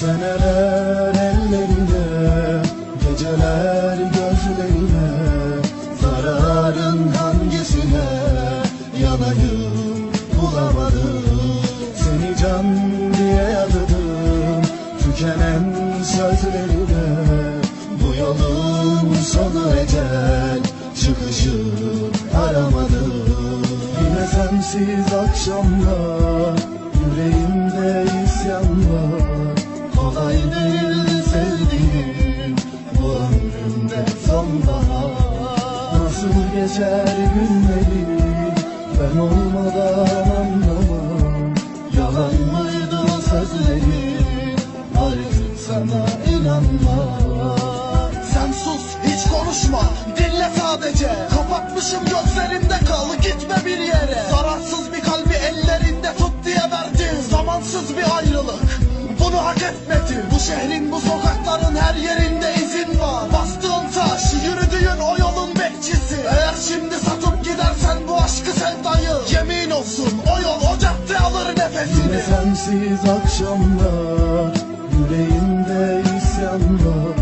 Seneler ellerine Geceler gözlerine Zararın hangisine Yanayım bulamadım. Seni can diye yadadım Tükenen sözlerine. Bu yolun sonu ecel Çıkışı aramadım. Yine sensiz akşamlar Yüreğimde isyan geçer günleri Ben olmadan anlamam. Yalan mıydı o sözleri? Artık sana inanmam. Sen sus hiç konuşma. Dinle sadece. Kapatmışım gözlerimde kal. Gitme bir yere. Zararsız bir kalbi ellerinde tut diye verdin. Zamansız bir ayrılık. Bunu hak etmedin. Bu şehrin bu sokakların her yerinde sensiz akşamlar Yüreğimde isyan var.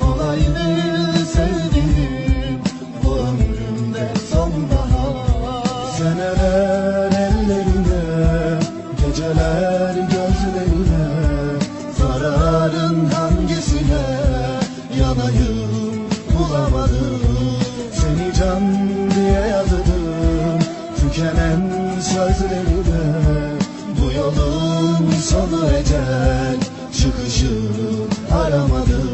Kolay değil sevdiğim Bu ömrümde sonbahar. Seneler ellerine Geceler gözlerine Zararın hangisine Yanayım bulamadım. Seni can diye yadadım Tükenen sözlerine Yolun sonu ecel Çıkışı aramadım